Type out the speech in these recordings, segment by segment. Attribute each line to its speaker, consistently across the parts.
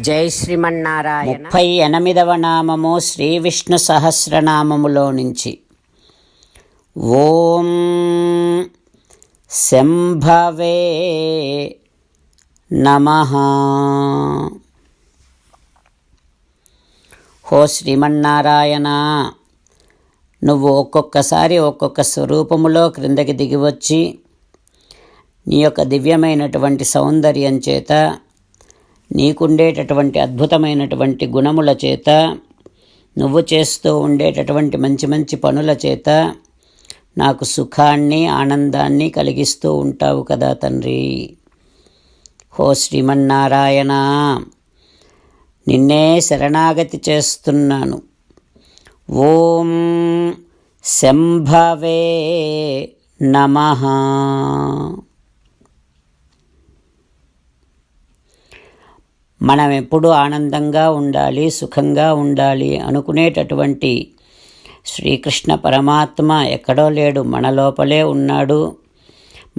Speaker 1: జై శ్రీమన్నారాయణ.
Speaker 2: ముప్పై ఎనిమిదవ నామము శ్రీ విష్ణు సహస్రనామములో నుంచి. ఓం శంభవే నమ. హో శ్రీమన్నారాయణ నువ్వు ఒక్కొక్కసారి ఒక్కొక్క స్వరూపములో క్రిందకి దిగివచ్చి నీ యొక్క దివ్యమైనటువంటి సౌందర్యం చేత నీకుండేటటువంటి అద్భుతమైనటువంటి గుణముల చేత నువ్వు చేస్తూ ఉండేటటువంటి మంచి మంచి పనుల చేత నాకు సుఖాన్ని ఆనందాన్ని కలిగిస్తూ ఉంటావు కదా తండ్రి. హో శ్రీమన్నారాయణ నిన్నే శరణాగతి చేస్తున్నాను. ఓం శంభవే నమ. మనం ఎప్పుడూ ఆనందంగా ఉండాలి సుఖంగా ఉండాలి అనుకునేటటువంటి శ్రీకృష్ణ పరమాత్మ ఎక్కడో లేడు మన లోపలే ఉన్నాడు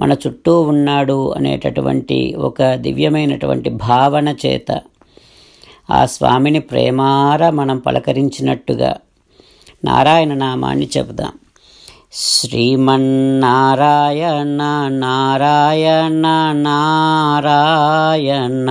Speaker 2: మన చుట్టూ ఉన్నాడు అనేటటువంటి ఒక దివ్యమైనటువంటి భావన చేత ఆ స్వామిని ప్రేమార మనం పలకరించినట్టుగా నారాయణ నామాన్ని చెబుదాం. శ్రీమన్నారాయణ నారాయణ నారాయణ.